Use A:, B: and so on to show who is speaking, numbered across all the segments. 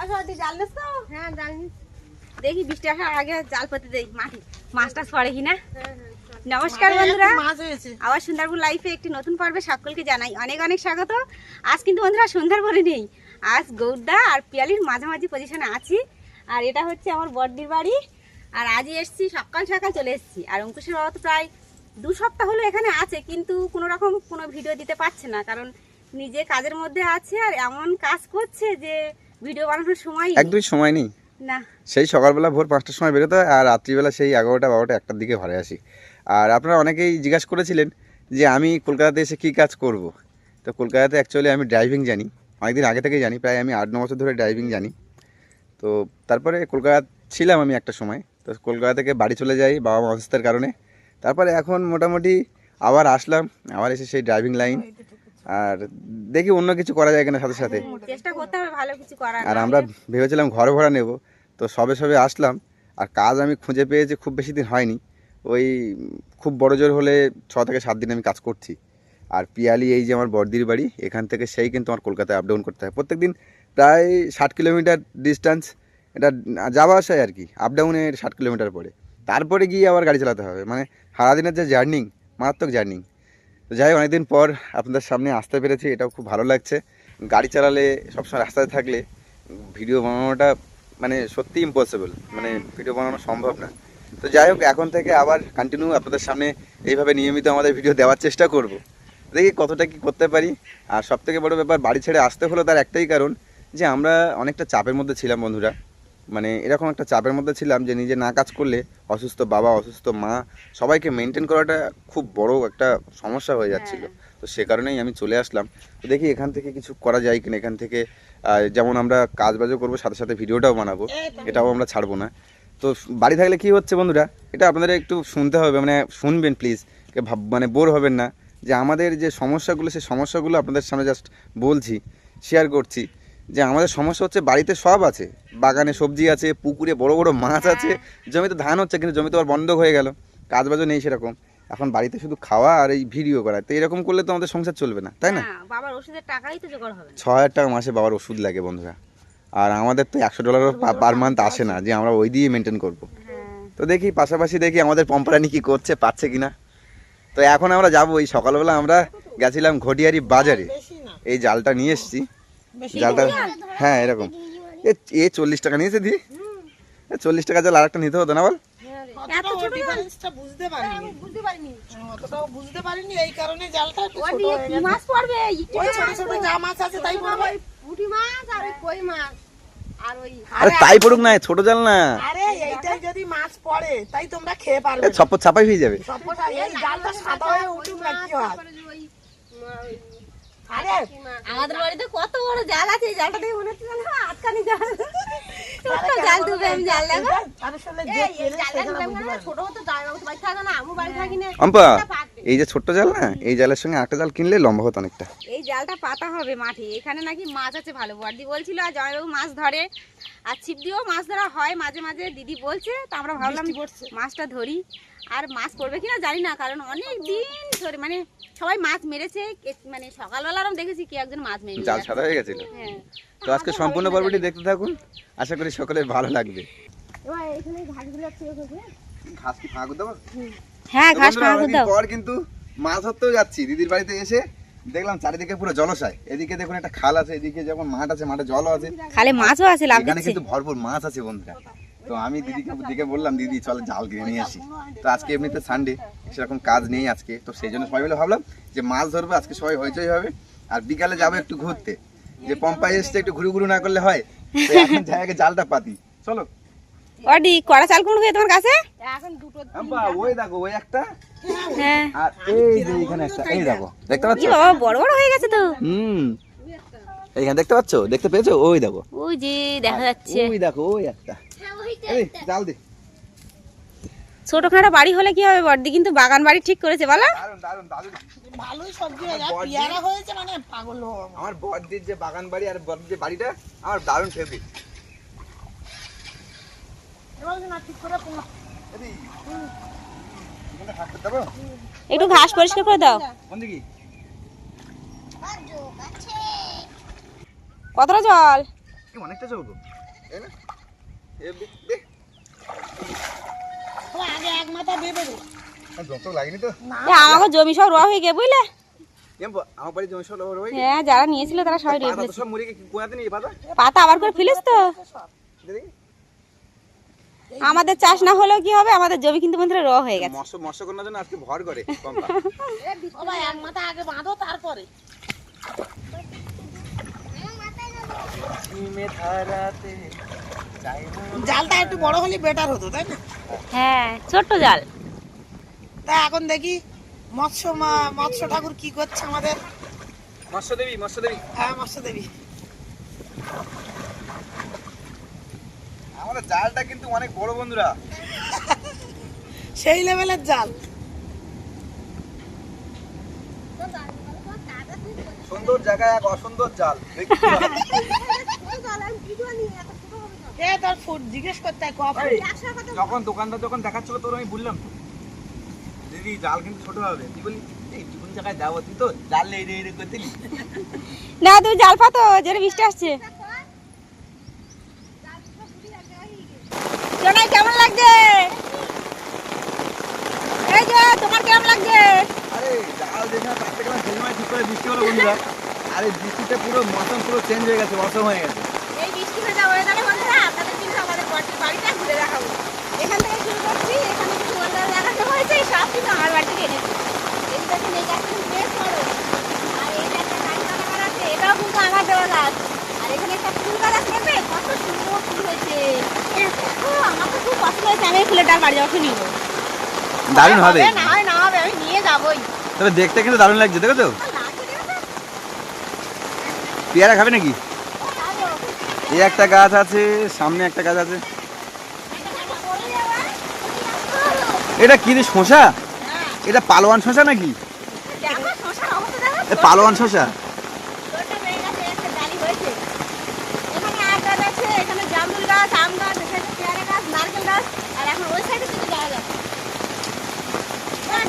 A: আচ্ছা তুই জাল নিস তো?
B: হ্যাঁ
A: দেখি বৃষ্টি আসার আগে জাল পেতে দেই মাটি। মাছটা পড়ে কিনা?
B: হ্যাঁ হ্যাঁ
A: নমস্কার বন্ধুরা। আবার সুন্দরবন লাইফে একটি নতুন পর্বে সকলকে জানাই অনেক অনেক স্বাগত। আজ কিন্তু বন্ধুরা সুন্দরবনে নেই। আজ আর পিয়ালির মাঝামাঝি পজিশনে আছি। আর এটা হচ্ছে আমার বড়দির বাড়ি। আর আজই এসছি সকাল সকাল চলে এসেছি। আর অঙ্কুশের বাবা তো প্রায় দু সপ্তাহ হলো এখানে আছে কিন্তু কোনো রকম কোনো ভিডিও দিতে পারছে না। কারণ নিজে কাজের মধ্যে আছে আর এমন কাজ করছে যে ভিডিও বানানোর সময়
C: এক দুই সময় নেই।
A: না।
C: সেই সকালবেলা ভোর পাঁচটার সময় বেরোতে হয় আর রাত্রিবেলা সেই এগারোটা বারোটা একটার দিকে ঘরে আসি। আর আপনারা অনেকেই জিজ্ঞাসা করেছিলেন যে আমি কলকাতাতে এসে কী কাজ করব? তো কলকাতাতে অ্যাকচুয়ালি আমি ড্রাইভিং জানি। অনেকদিন আগে থেকে জানি প্রায় আমি আট ন বছর ধরে ড্রাইভিং জানি। তো তারপরে কলকাতা ছিলাম আমি একটা সময়। তো কলকাতা থেকে বাড়ি চলে যাই বাবা মা অসুস্থের কারণে। তারপরে এখন মোটামুটি আবার আসলাম আবার এসে সেই ড্রাইভিং লাইন আর দেখি অন্য কিছু করা যায় কিনা সাথে সাথে।
A: চেষ্টা করতে হবে ভালো কিছু করার
C: আর আমরা ভেবেছিলাম ঘর ভাড়া নেব তো সবে সবে আসলাম আর কাজ আমি খুঁজে পেয়েছি খুব বেশি দিন হয়নি। ওই খুব বড় জোর হলে ছ থেকে সাত দিন আমি কাজ করছি। আর পিয়ালি এই যে আমার বর্দির বাড়ি এখান থেকে সেই কিন্তু আমার কলকাতায় আপ ডাউন করতে হয়। প্রত্যেক দিন প্রায় ষাট কিলোমিটার ডিস্টেন্স এটা যাওয়া আসায় আর কি আপ ডাউনের ষাট কিলোমিটার পরে। তারপরে গিয়ে আবার গাড়ি চালাতে হবে। মানে সারাদিনের যে জার্নিং মারাত্মক জার্নিং তো যাই অনেকদিন পর আপনাদের সামনে আসতে পেরেছি, এটাও খুব ভালো লাগছে। গাড়ি চালালে সবসময় রাস্তায় থাকলে ভিডিও বানানোটা মানে সত্যি ইম্পসিবল মানে ভিডিও বানানো সম্ভব না। তো যাই হোক, এখন থেকে আবার কন্টিনিউ আপনাদের সামনে এইভাবে নিয়মিত আমাদের ভিডিও দেওয়ার চেষ্টা করব। দেখি কতটা কি করতে পারি। আর সব থেকে বড় ব্যাপার, বাড়ি ছেড়ে আসতে হলো তার একটাই কারণ যে আমরা অনেকটা চাপের মধ্যে ছিলাম বন্ধুরা। মানে এরকম একটা চাপের মধ্যে ছিলাম যে নিজে না কাজ করলে অসুস্থ বাবা অসুস্থ মা সবাইকে মেনটেন করাটা খুব বড় একটা সমস্যা হয়ে যাচ্ছিল। তো সে কারণেই আমি চলে আসলাম। তো দেখি এখান থেকে কিছু করা যায় কিনা এখান থেকে যেমন আমরা কাজ বাজও করব সাথে সাথে ভিডিওটাও বানাবো। এটাও আমরা ছাড়বো না। তো বাড়ি থাকলে কি হচ্ছে বন্ধুরা এটা আপনাদের একটু শুনতে হবে মানে শুনবেন প্লিজ ভাব মানে বোর হবেন না। যে আমাদের যে সমস্যাগুলো সেই সমস্যাগুলো আপনাদের সামনে জাস্ট বলছি শেয়ার করছি। যে আমাদের সমস্যা হচ্ছে বাড়িতে সব আছে। বাগানে সবজি আছে পুকুরে বড় বড় মাছ আছে জমিতে ধান হচ্ছে কিন্তু জমিতে আবার বন্ধ হয়ে গেল কাজ বাজও নেই সেরকম। এখন বাড়িতে শুধু খাওয়া আর এই ভিডিও করা তো এরকম করলে তো আমাদের সংসার চলবে না তাই না?
A: হ্যাঁ, বাবার ওষুধের টাকাই তো জোগাড় হবে।
C: ছ হাজার টাকা মাসে বাবার ওষুধ লাগে বন্ধুরা। আর আমাদের তো একশো ডলারও পার মান্থ আসে না যে আমরা ওই দিয়ে মেনটেন করব।
A: হ্যাঁ।
C: তো দেখি পাশাপাশি দেখি আমাদের পম্পরানি কি করছে পাচ্ছে কিনা তো এখন আমরা যাব এই সকালবেলা আমরা গেছিলাম ঘটিয়ারি বাজারে। এই জালটা নিয়ে এসেছি। জালটা হ্যাঁ এরকম। এ এ চল্লিশ টাকা নিয়েছে দি। চল্লিশ টাকা জাল আরেকটা নিতে হতো না বল?
D: অতটাও বুঝতে পারিনি।
A: বুঝতে পারিনি।
D: অতটাও বুঝতে পারিনি এই কারণে জালটা একটু
A: ও
D: ছোট
A: দিয়ে কি
D: গেছে।
A: মাছ পড়বে? ইটে
D: ওই ছোট ছোট যা মাছ আছে তাই
B: মাছ আর ওই কই মাছ? আর ওই
C: আরে তাই পড়ুক না ছোট জাল না।
D: আরে এইটাই যদি মাছ পড়ে তাই তোমরা খেয়ে পারবে।
C: এ ছপ্পর ছাপাই হয়ে যাবে।
D: জালটা সাদা হয়ে উঠুক না কি হয়? আরে!
A: আমাদের বাড়িতে কত বড় জাল আছে জালটা দেখে মনে হচ্ছে আটকানি জাল। জাল দেবে আমি জাল দেখো।
B: ছোট হতো বাড়ি থাকে না আমি বাড়ি থাকি না।
C: এই যে ছোট্ট জাল না এই জালের সঙ্গে একটা জাল কিনলে লম্বা হতো অনেকটা।
A: এই জালটা পাতা হবে মাঠে। এখানে নাকি মাছ আছে ভালো। বর্দি বলছিল আর জয়বাবু মাছ ধরে। আর ছিপ দিয়েও মাছ ধরা হয় মাঝে মাঝে। দিদি বলছে তো আমরা ভাবলাম মাছটা ধরি। আর মাছ পড়বে কিনা জানি না কারণ অনেক দিন ধরে মানে সবাই মাছ মেরেছে। মানে সকালবেলা আমি দেখেছি কি একজন মাছ মেরে
C: জাল সাদা হয়ে গেছিল।
A: হ্যাঁ।
C: তো আজকে সম্পূর্ণ পর্বটি দেখতে থাকুন। আশা করি সকলের ভালো লাগবে।
B: এবার এখানে ঘাসগুলো
C: ঘাস কি ফাঁক দেবো?
A: হ্যাঁ ঘাস দাও।
C: পর কিন্তু মাছ ধরতেও যাচ্ছি। দিদির বাড়িতে এসে দেখলাম চারিদিকে পুরো জলসায় এদিকে দেখুন একটা খাল আছে এদিকে যেমন মাঠ আছে মাঠে জলও আছে।
A: খালে মাছও আছে লাভ
C: এখানে কিন্তু ভরপুর মাছ আছে বন্ধুরা। তো আমি দিদিকে দিকে বললাম দিদি চল জাল কিনে নিয়ে আসি। তো আজকে এমনিতে সানডে সেরকম কাজ নেই আজকে। তো সেই জন্য সবাই মিলে ভাবলাম যে মাছ ধরবো আজকে সবাই হইচই হবে। আর বিকালে যাব একটু ঘুরতে। যে পম্পায় এসছে একটু ঘুরু ঘুরু না করলে হয় এখন যাই জালটা পাতি। চলো।
A: অডি কড়া চাল কোন তোমার কাছে?
B: এখন দুটো
C: ওই দেখো ওই একটা।
A: হ্যাঁ।
C: আর এই যে এখানে একটা এই দেখো দেখতে পাচ্ছ?
A: বাবা বড় বড় হয়ে গেছে তো।
C: হুম। এইখানে দেখতে পাচ্ছ? দেখতে পেয়েছ? ওই দেখো।
A: ওই যে দেখা যাচ্ছে।
C: ওই দেখো ওই একটা। এই জাল দে।
A: ছোটখাটো বাড়ি হলে কি হবে বর্দি কিন্তু বাগান বাড়ি ঠিক করেছে বলো।
C: দারুণ দারুণ দারুণ
D: ভালোই সবজি হয়ে
C: বড়দি-
D: পেয়ারা হয়েছে মানে পাগল আমার।
C: আমার বড়দির যে বাগান বাড়ি আর বড়দির যে বাড়িটা আমার দারুণ ফেভারিট
D: এবার না ঠিক করে পোঙা।
C: এখানে থাকতে দেবো
A: একটু ঘাস পরিষ্কার করে দাও। কতটা জল?
C: অনেকটা চৌকো তাই না এ দে, দে
D: ও আগে এক মাথা দেবে রে
C: আর জং টং লাগেনি তো
A: এ, আমাকে জমি সব রোয়া হয়ে গিয়ে বুঝলে হ্যাঁ যারা নিয়েছিল তারা সবাই
C: পাতা
A: আবার করে ফেলিস তো? আমাদের চাষ না হলেও কি হবে? আমাদের জমি কিন্তু বন্ধুরা র হয়ে গেছে।
C: মৎস্য মৎস্য করার জন্য আজকে ভর করে কম্পা
D: ও ভাই এক মাথা আগে বাঁধো তারপরে। জালটা একটু বড় হলে বেটার হতো তাই না?
A: হ্যাঁ ছোট্ট জাল।
D: তা এখন দেখি মৎস্য মা- মৎস্য ঠাকুর কি করছে আমাদের?
C: মৎস্য দেবী মৎস্য দেবী।
D: হ্যাঁ মৎস্য দেবী।
C: আমাদের জালটা কিন্তু অনেক বড় বন্ধুরা।
D: সেই লেভেলের জাল।
C: সুন্দর জায়গায় এক অসুন্দর জাল।
D: এ তোর ফুড জিজ্ঞেস করতে
C: যখন দোকানদার যখন দেখাচ্ছিল তোর আমি বললাম তো দিদি জাল কিন্তু ছোট হবে। তুই বলি এই কোন জায়গায় যাব তুই তো? জাল নেই রে রে করতেলি
A: না তুমি জাল পাতো যেটা বৃষ্টি আসছে জোনাই কেমন লাগছে এই যে তোমার কেমন লাগছে?
C: আরে জাল দেখে কাটতে গেলাম ঠিক করে বৃষ্টি হলো বন্ধুরা। আরে বৃষ্টিতে পুরো মৌসুম পুরো চেঞ্জ হয়ে গেছে মৌসুম হয়ে গেছে।
A: এই বৃষ্টি ভেজা ওয়েদারে বন্ধুরা আপনাদের কিন্তু আমাদের বাড়িটা ঘুরে দেখাবো। এখান থেকে শুরু করছি এখানে কিছু ওয়েদার দেখাতে হয়েছে সব কিন্তু আমার বাড়ি থেকে এনেছি এই দেখুন এই গাছটা বেশ বড়। আর এই একটা গাছ লাগানো আছে এটাও কিন্তু আমার দেওয়া গাছ। আর এখানে একটা ফুল গাছ আছে কত সুন্দর ফুল হয়েছে। আমার তো খুব পছন্দ হয়েছে আমি ফুলের ডাল বাড়ি যাওয়া নিব
C: দারুণ হবে।
A: না হয় না হবে আমি নিয়ে যাবোই।
C: তবে দেখতে কিন্তু দারুণ লাগছে দেখো তো পেয়ারা খাবে নাকি? এই একটা গাছ আছে সামনে একটা গাছ আছে। এটা কি রে শশা এটা পালোয়ান শশা নাকি? পালোয়ান শশা
A: ছোট মেয়ে গাছে একটা ডালি হয়েছে এখানে আম গাছ আছে এখানে জামরুল গাছ আম গাছ এখানে পেয়ারা গাছ নারকেল গাছ আর এখন ওই সাইডে থেকে যাওয়া যাচ্ছে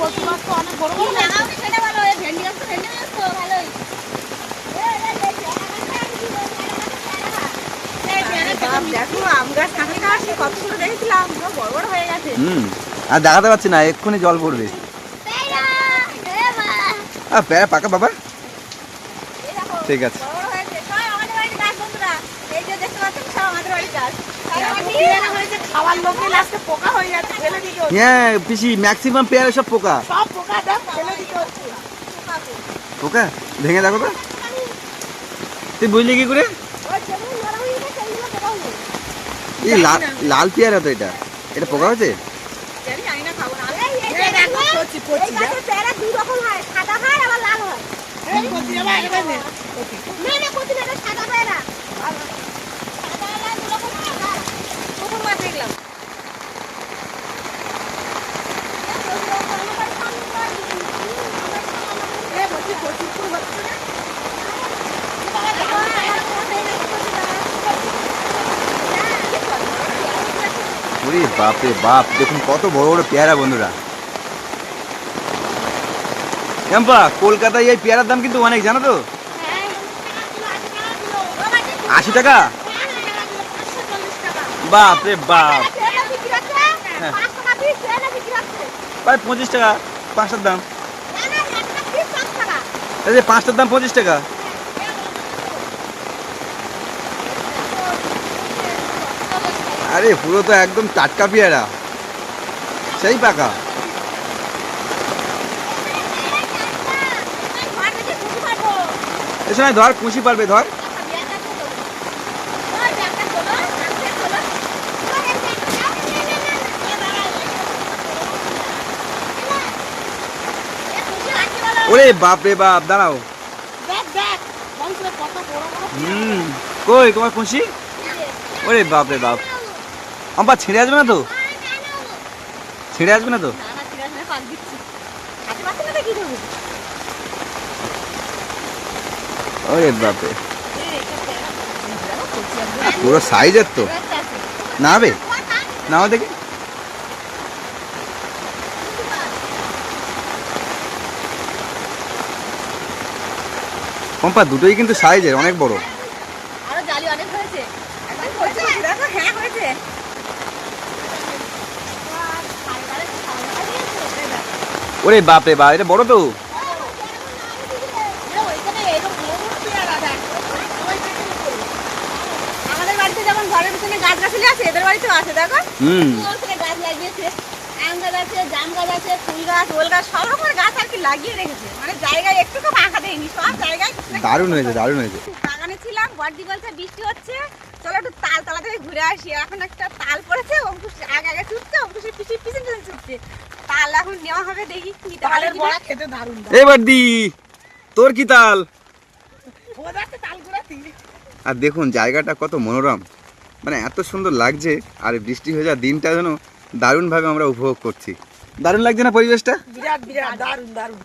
D: কচু গাছ তো অনেক বড় বড়
A: লাগাও সেটা ভালো ভেন্ডি গাছ তো ভেন্ডি গাছ তো ভালোই দেখো আম গাছ কাঁকড়ি গাছ কতগুলো দেখেছিলাম পুরো বড় বড় হয়ে গেছে।
C: হুম আর দেখাতে পাচ্ছি না এক্ষুনি জল পড়বে। আর পাকা বাবা। ঠিক আছে
A: বড় বড় হয়েছে সব আমাদের বাড়ির গাছ বন্ধুরা এই যে দেখতে পাচ্ছেন সব আমাদের বাড়ির গাছ
D: এত পেয়ারা হয়েছে খাওয়ার লোকে লাস্টে পোকা হয়ে হচ্ছে।
C: হ্যাঁ পিসি ম্যাক্সিমাম পেয়ারা সব পোকা।
D: সব পোকা দেখ ফেলে দিতে হচ্ছে।
C: পোকা? ভেঙে দেখো তো। তুই বুঝলি কি করে? এই লাল লাল পেয়ারা তো এটা। এটা পোকা
A: হয় সাদা হয় আবার লাল হয়
D: এই কচি যাবা একেবারে নে।
A: না না কচি না এটা সাদা পেয়ারা সাদা লাল দু রকম হয় না প্রথম বার দেখলাম
D: এ বলছি কচি ফুল হচ্ছে না
C: ওরে বাপরে বাপ, দেখুন কত বড় বড় পেয়ারা বন্ধুরা। এম্পা কলকাতায় এই পেয়ারার দাম কিন্তু অনেক, জানো তো? আশি টাকা? বাপ রে বাপ। প্রায় পঁচিশ টাকা, পাঁচটার দাম। পাঁচটার দাম পঁচিশ টাকা। আরে পুরো তো একদম টাটকা পেয়ারা। সেই পাকা। এ সময় ধর কুশি পারবে ধর। ওরে বাপ রে বাপ দাঁড়াও। হুম কই তোমার খুশি? ওরে বাপ রে বাপ। আম্পা ছিঁড়ে আসবে না তো ছিঁড়ে আসবে না তো ওরে বাপরে পুরো সাইজের তো না হবে নাও দেখি পম্পা দুটোই কিন্তু সাইজের অনেক বড়
A: আরও জালি অনেক হয়েছে একবার হয়েছে দেখো হ্যাঁ হয়েছে আর খাইবারে খাওয়া দিয়েছে, এই দেখো।
C: ওরে বাপ রে বাপ এটা বড় তো
A: এ ওইখানে এরকম বড় পেয়ারা দেখ। ওইখানে উপরে। আমাদের বাড়িতে যেমন ঘরের পিছনে গাছ
C: হুম।
A: মানে দেয়নি সব জায়গায় কিছু না কিছু
C: দারুণ হয়েছে দারুণ হয়েছে।
A: বাগানে ছিলাম বর্দি বলছে বৃষ্টি হচ্ছে চলো একটু তাল তলা থেকে ঘুরে আসি। এখন একটা তাল পড়েছে অঙ্কুশ আগে আগে ছুটছে অঙ্কুশের পিছিয়ে পিছন পিছন ছুটছে। তাল এখন নেওয়া হবে দেখি
D: তালের বড়া খেতে দারুণ
C: এবার দি তোর কি তাল? আর দেখুন জায়গাটা কত মনোরম। মানে এত সুন্দর লাগছে আর বৃষ্টি হয়ে যাওয়া দিনটা যেন দারুণভাবে আমরা উপভোগ করছি। দারুণ লাগছে না পরিবেশটা?
D: বিরাট বিরাট দারুণ দারুণ।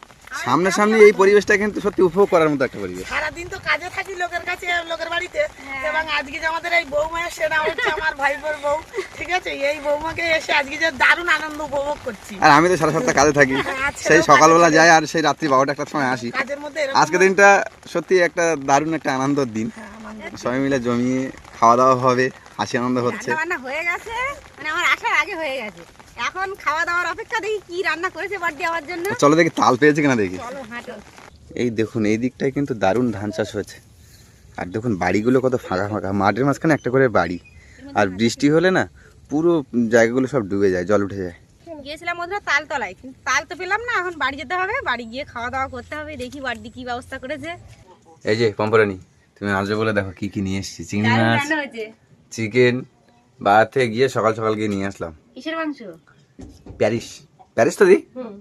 C: সামনাসামনি এই পরিবেশটা কিন্তু সত্যি উপভোগ করার মতো একটা পরিবেশ।
D: সারাদিন তো কাজে থাকি লোকের কাছে লোকের বাড়িতে।
A: হ্যাঁ।
D: এবং আজকে যে আমাদের এই বৌমা সেটা হচ্ছে আমার ভাইপোর বউ। ঠিক আছে এই বৌমাকে এসে আজকে যে দারুণ আনন্দ উপভোগ করছি।
C: আর আমি তো সারা সপ্তাহ কাজে থাকি।
D: আচ্ছা,
C: সেই সকালবেলা যাই আর সেই রাত্রি বারোটা একটার সময় আসি। আজকে দিনটা সত্যি একটা দারুণ একটা আনন্দের দিন।
D: হ্যাঁ,
C: সবাই মিলে জমিয়ে খাওয়া দাওয়া হবে হাসি আনন্দ হচ্ছে।
A: রান্না হয়ে গেছে মানে আমার আসার আগে হয়ে গেছে। এখন খাওয়া দাওয়ার অপেক্ষা দেখি কি রান্না করেছে বর্দি আমার জন্য।
C: চলো দেখি তাল পেয়েছে কিনা দেখি।
A: চলো হাঁটো।
C: এই দেখুন এই দিকটায় কিন্তু দারুণ ধান চাষ হয়েছে। আর দেখুন বাড়িগুলো কত ফাঁকা ফাঁকা। মাঠের মাঝখানে একটা করে বাড়ি। আর বৃষ্টি হলে না পুরো জায়গাগুলো সব ডুবে যায় জল উঠে যায়।
A: গিয়েছিলাম ওদের তাল তলায় কিন্তু তাল তো পেলাম না এখন বাড়ি যেতে হবে বাড়ি গিয়ে খাওয়া দাওয়া করতে হবে দেখি বাড়ি কি ব্যবস্থা করেছে।
C: এই যে পম্পরানি তুমি আসবে বলে দেখো কি কি নিয়ে এসেছি চিংড়ি মাছ চিকেন বাইরে থেকে গিয়ে সকাল সকাল গিয়ে নিয়ে আসলাম।
A: কিসের মাংস?
C: প্যারিস। প্যারিস তো দি?
A: হুম।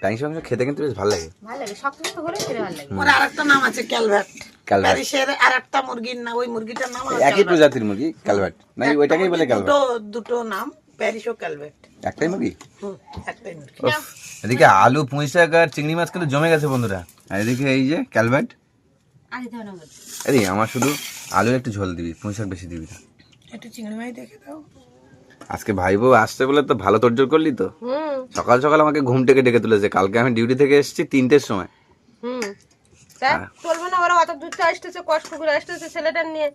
C: প্যারিস মাংস খেতে কিন্তু বেশ ভালো লাগে।
A: ভালো লাগে শক্ত শক্ত করে খেতে ভালো লাগে।
D: ওর আরেকটা নাম আছে ক্যালভ্যাট প্যারিসের আরেকটা মুরগির না ওই মুরগিটার নাম
C: একই প্রজাতির মুরগি না ওইটাকেই বলে
D: দুটো দুটো নাম প্যারিস ও ক্যালভ্যাট
C: একটাই মুরগি?
D: হুম, একটাই মুরগি।
C: এদিকে আলু পুঁই শাক আর চিংড়ি মাছ কিন্তু জমে গেছে বন্ধুরা। আর এদিকে এই যে ক্যালভাট
A: আর
C: আমার শুধু আলু একটু ঝোল দিবি পুঁই শাক বেশি দিবি না।
D: একটু চিংড়ি মাছ দেখে দাও।
C: আজকে ভাই বউ আসতে বলে তো ভালো তোরজোর করলি তো? সকাল সকাল আমাকে ঘুম থেকে ডেকে তুলেছে। কালকে আমি ডিউটি থেকে এসেছি তিনটের সময়।
B: হুম তা
C: হ্যাঁ।
B: চলবে না ওরা অত দূর থেকে আসতেছে কষ্ট করে আসতেছে ছেলেটা নিয়ে।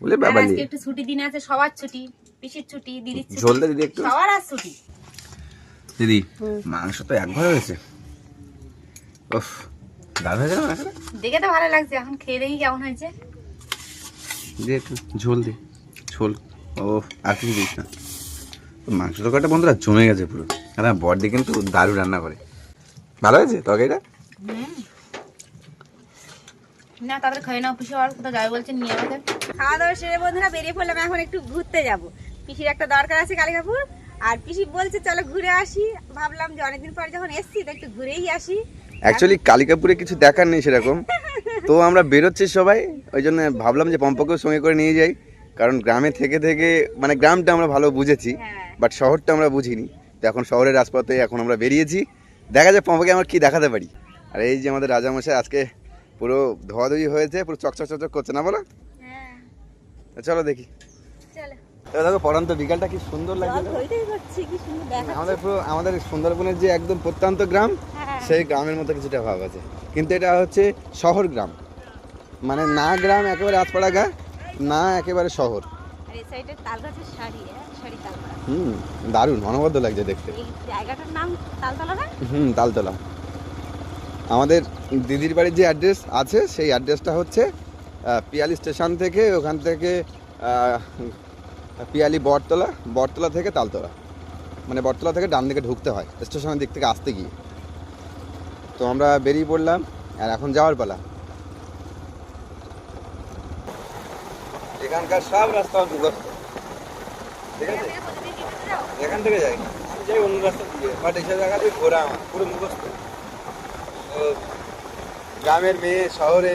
C: বলে বাবালি।
A: আজকে একটু ছুটি দিন আছে সবার ছুটি পিসির ছুটি দিদির ছুটি
C: ঝোল দিদি একটু
A: সবার আর ছুটি।
C: দিদি মাংস তো একবার হয়েছে। উফ দারুণ হয়েছে না
A: দেখে তো ভালো লাগছে এখন খেয়ে দেখি কেমন হয়েছে।
C: দে একটু ঝোল দে ঝোল। ও আর কিছু দিস না। মাংস তরকারিটা বন্ধুরা জমে গেছে পুরো। আর বড়দি কিন্তু দারু রান্না করে। ভালো হয়েছে তরকারিটা?
A: না তাদের খাই না পিসি আর কোথাও যাবে বলছেন নিয়ে আমাদের খাওয়া দাওয়া সেরে বন্ধুরা বেরিয়ে পড়লাম এখন একটু ঘুরতে যাব। পিসির একটা দরকার আছে কালিকাপুর আর পিসি বলছে চলো ঘুরে আসি। ভাবলাম যে অনেকদিন পর যখন এসছি তো একটু ঘুরেই আসি।
C: অ্যাকচুয়ালি কালিকাপুরে কিছু দেখার নেই সেরকম। তো আমরা বেরোচ্ছি সবাই ওই জন্য ভাবলাম যে পম্পকেও সঙ্গে করে নিয়ে যাই। কারণ গ্রামে থেকে থেকে মানে গ্রামটা আমরা ভালো বুঝেছি
A: হ্যাঁ।
C: বাট শহরটা আমরা বুঝিনি। তো এখন শহরের রাজপথে এখন আমরা বেরিয়েছি। দেখা যায় পম্পকে আমরা কি দেখাতে পারি। আর এই যে আমাদের রাজামশাই আজকে পুরো ধোয়াধুয়ি হয়েছে পুরো চকচক চকচক করছে না বলো?
A: হ্যাঁ।
C: চলো দেখি।
A: চলো।
C: দেখো পড়ান্ত বিকালটা কি সুন্দর লাগছে আমাদের পুরো আমাদের সুন্দরবনের যে একদম প্রত্যন্ত গ্রাম
A: হ্যাঁ।
C: সেই গ্রামের মতো কিছুটা ভাব আছে। কিন্তু এটা হচ্ছে শহর গ্রাম। মানে না গ্রাম একেবারে আতপাড়া গা না একেবারে শহর। হুম দারুণ অনবদ্য লাগছে দেখতে।
A: জায়গাটার নাম তালতলা
C: হুম তালতলা। আমাদের দিদির বাড়ির যে অ্যাড্রেস আছে, সেই অ্যাড্রেসটা হচ্ছে পিয়ালি স্টেশন থেকে ওখান থেকে পিয়ালি বটতলা বটতলা থেকে তালতলা। মানে বটতলা থেকে ডান দিকে ঢুকতে হয়, স্টেশনের দিক থেকে আসতে গিয়ে। তো আমরা বেরিয়ে পড়লাম, আর এখন যাওয়ার পালা। এখানকার সব রাস্তা এখান থেকে যাই। যাই অন্য রাস্তা দিয়ে, বাট দিয়ে ঘোরা আমার, পুরো মুখস্থ। গ্রামের মেয়ে শহরে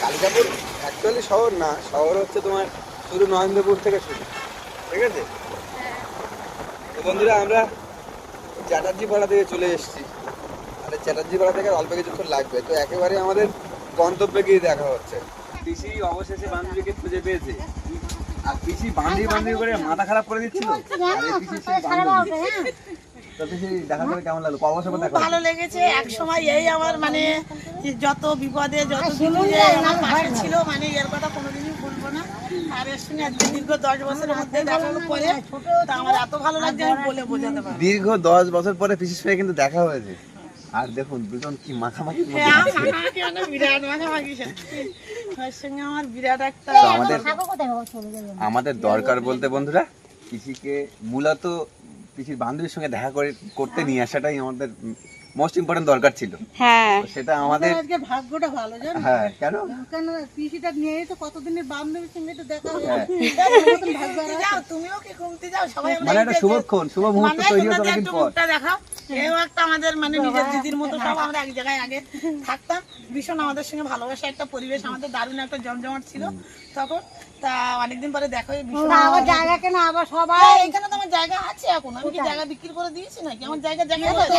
C: কালিকাপুর? অ্যাকচুয়ালি শহর না শহর হচ্ছে তোমার শুধু নরেন্দ্রপুর থেকে শুরু ঠিক আছে? তো বন্ধুরা আমরা চ্যাটার্জি পাড়া থেকে চলে এসেছি। মানে চ্যাটার্জি পাড়া থেকে অল্প কিছুক্ষণ লাগবে তো একেবারে আমাদের গন্তব্যে গিয়ে দেখা হচ্ছে। পিসি অবশেষে বান্ধবীকে খুঁজে পেয়েছে। আর পিসি বান্ধবী বান্ধবী করে মাথা খারাপ করে দিচ্ছিল। আর পিসি সেই বান্ধবী।
D: ভালো লেগেছে। এক সময় এই আমার মানে যত বিপদে যত কিছুতে আমার পাশে ছিল মানে এর কথা কোনোদিনই ভুলবো না। আর এর সঙ্গে আজকে দীর্ঘ দশ বছরের মধ্যে দেখা পরে। তা আমার এত ভালো লাগছে আমি বলে বোঝাতে পারব
C: দীর্ঘ দশ বছর পরে পিসির সঙ্গে কিন্তু দেখা হয়েছে। আর দেখুন দুজন কি মাখামাখি
D: হ্যাঁ, মানে বিরাট মাখামাখি সঙ্গে আমার বিরাট একটা
C: আমাদের আমাদের দরকার বলতে বন্ধুরা কৃষিকে মূলত পিসির বান্ধবীর সঙ্গে দেখা করে করতে নিয়ে আসাটাই আমাদের মোস্ট ইম্পর্টেন্ট দরকার ছিল।
A: হ্যাঁ।
C: সেটা আমাদের
D: আজকে ভাগ্যটা ভালো জানো?
C: হ্যাঁ কেন?
D: কেন পিসিটা নিয়ে তো কতদিনের বান্ধবীর সঙ্গে তো দেখা হলো?
C: হ্যাঁ।
D: ঘুমতে যাও তুমিও কি ঘুমতে যাও? সবাই আমরা
C: মানে একটা শুভক্ষণ শুভ মুহূর্ত
D: মানে
C: তৈরি
D: একটু
C: পর।
D: মুখটা দেখাও। এও একটা আমাদের মানে নিজের দিদির মতো সব আমরা এক জায়গায় আগে থাকতাম। ভীষণ আমাদের সঙ্গে ভালোবাসা একটা পরিবেশ আমাদের দারুণ একটা জমজমাট ছিল। তখন তা অনেকদিন পরে দেখো আমার জায়গা কেন আবার সবাই এখানে তো আমার জায়গা আছে এখন। আমি কি জায়গা বিক্রি করে দিয়েছি নাকি? আমার জায়গা জায়গা রয়েছে।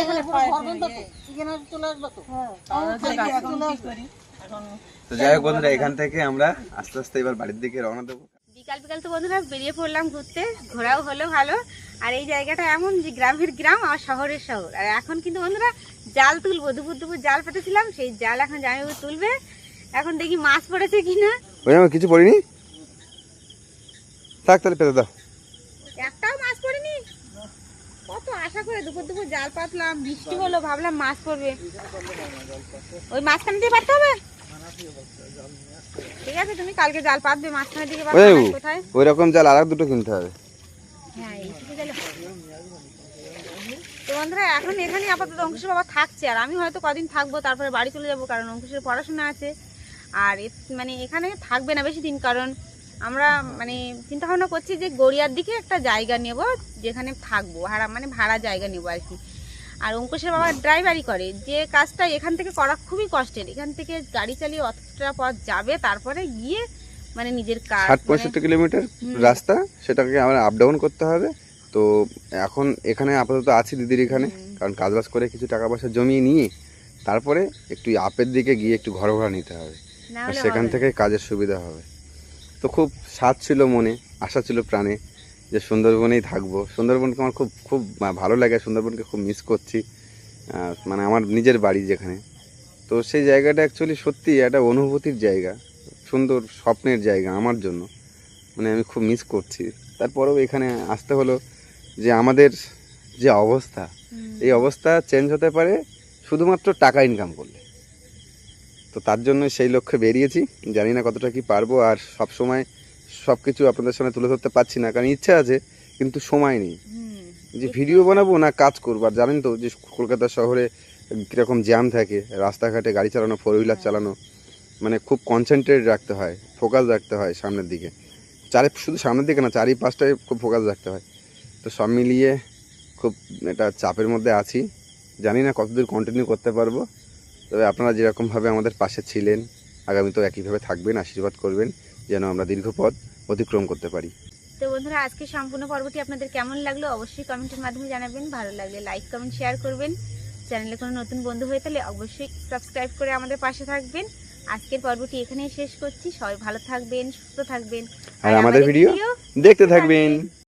D: থাকি, এখন কি করি? এখন
C: তো যাই হোক বন্ধুরা এখান থেকে আমরা আস্তে আস্তে এবার বাড়ির দিকে রওনা দেবো।
A: বিকাল বিকাল তো বন্ধুরা বেরিয়ে পড়লাম ঘুরতে। ঘোরাও হলো ভালো। আর এই জায়গাটা এমন যে গ্রামের গ্রাম আর শহরের শহর। আর এখন কিন্তু বন্ধুরা জাল তুলবো। দুপুর দুপুর জাল পেতেছিলাম সেই জাল এখন জামাইবাবু তুলবে। এখন দেখি মাছ পড়েছে কিনা।
C: ওই আমার কিছু পড়িনি? থাক তাহলে পেতে দাও।
A: একটাও মাছ পড়েনি? কত আশা করে দুপুর দুপুর জাল পাতলাম বৃষ্টি হলো ভাবলাম মাছ পড়বে। ওই মাঝখানে দিয়ে পাততে হবে? ঠিক আছে তুমি কালকে জাল পাতবে মাঝখানের দিকে পাতবে কোথায়?
C: ওই রকম জাল আর দুটো কিনতে হবে।
A: হ্যাঁ তো বন্ধুরা এখন এখানে আপাতত অঙ্কুশের বাবা থাকছে আর আমি হয়তো কদিন থাকব তারপরে বাড়ি চলে যাব কারণ অঙ্কুশের পড়াশোনা আছে। আর মানে এখানে থাকবে না বেশি দিন কারণ আমরা মানে চিন্তা ভাবনা করছি যে গড়িয়ার দিকে একটা জায়গা নেব যেখানে থাকব ভাড়া মানে ভাড়া জায়গা নেব আর কি। আর অঙ্কুশের বাবা ড্রাইভারি করে যে কাজটা এখান থেকে করা খুবই কষ্টের। এখান থেকে গাড়ি চালিয়ে অতটা পথ যাবে তারপরে গিয়ে মানে নিজের কাজ
C: ষাট
A: মানে-
C: পঁয়ষট্টি কিলোমিটার রাস্তা সেটাকে আমরা আপ ডাউন করতে হবে। তো এখন এখানে আপাতত আছি দিদির এখানে কারণ কাজবাজ করে কিছু টাকা পয়সা জমিয়ে নিয়ে তারপরে একটু আপের দিকে গিয়ে একটু ঘর ভাড়া নিতে হবে। সেখান থেকে কাজের সুবিধা হবে। তো খুব স্বাদ ছিল মনে আশা ছিল প্রাণে যে সুন্দরবনেই থাকব। সুন্দরবনকে আমার খুব খুব ভালো লাগে সুন্দরবনকে খুব মিস করছি মানে আমার নিজের বাড়ি যেখানে। তো সেই জায়গাটা অ্যাকচুয়ালি সত্যি একটা অনুভূতির জায়গা সুন্দর স্বপ্নের জায়গা আমার জন্য মানে আমি খুব মিস করছি। তারপরেও এখানে আসতে হলো যে আমাদের যে অবস্থা এই অবস্থা চেঞ্জ হতে পারে শুধুমাত্র টাকা ইনকাম করলে। তো তার জন্য সেই লক্ষ্যে বেরিয়েছি। জানি না কতটা কি পারব আর সব সময় সব কিছু আপনাদের সামনে তুলে ধরতে পারছি না কারণ ইচ্ছা আছে কিন্তু সময় নেই। যে ভিডিও বানাবো না কাজ করব আর জানেন তো যে কলকাতা শহরে কীরকম জ্যাম থাকে রাস্তাঘাটে গাড়ি চালানো ফোর হুইলার চালানো মানে খুব কনসেন্ট্রেট রাখতে হয় ফোকাস রাখতে হয় সামনের দিকে। চারে শুধু সামনের দিকে না চারি পাঁচটায় খুব ফোকাস রাখতে হয়। তো সব মিলিয়ে খুব এটা চাপের মধ্যে আছি। জানি না কতদূর কন্টিনিউ করতে পারব। তবে আপনারা যেরকমভাবে আমাদের পাশে ছিলেন আগামীতেও একইভাবে থাকবেন আশীর্বাদ করবেন যেন আমরা দীর্ঘ পথ অতিক্রম করতে পারি।
A: তো বন্ধুরা আজকে সম্পূর্ণ পর্বটি আপনাদের কেমন লাগল অবশ্যই কমেন্টের মাধ্যমে জানাবেন। ভালো লাগলে লাইক কমেন্ট শেয়ার করবেন। চ্যানেলে কোনো নতুন বন্ধু হয়ে তাহলে অবশ্যই সাবস্ক্রাইব করে আমাদের পাশে থাকবেন। আজকের পর্বটি এখানেই শেষ করছি। সবাই ভালো থাকবেন সুস্থ থাকবেন।
C: আর আমাদের ভিডিও দেখতে থাকবেন।